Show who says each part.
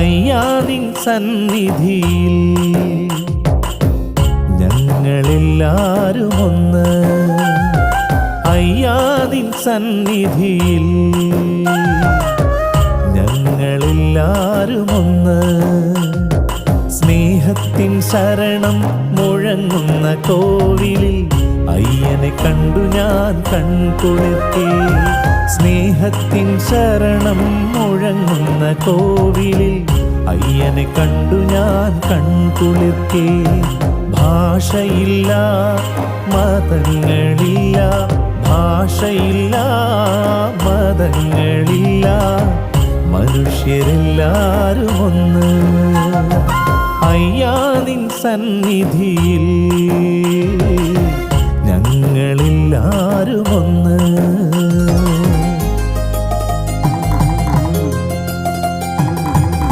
Speaker 1: അയ്യാനിൻ സന്നിധിയിൽ ഞങ്ങളെല്ലാരും ഒന്ന് അയ്യാനിൻ സന്നിധിയിൽ ഞങ്ങളെല്ലാരും ഒന്ന് സ്നേഹത്തിൻ ശരണം മുഴങ്ങുന്ന കോവിലിൽ അയ്യനെ കണ്ടു ഞാൻ കൺകുളിർത്തി. സ്നേഹത്തിൻ ശരണം മുഴങ്ങുന്ന കോവിലിൽ നിന്നെ കണ്ടു ഞാൻ കൺകുളിർക്കെ. ഭാഷയില്ല മതങ്ങളില്ല. ഭാഷയില്ല മതങ്ങളില്ല. മനുഷ്യരെല്ലാരും ഒന്ന്. അയ്യാനിൻ സന്നിധിയിൽ ഞങ്ങളെല്ലാരും ഒന്ന്.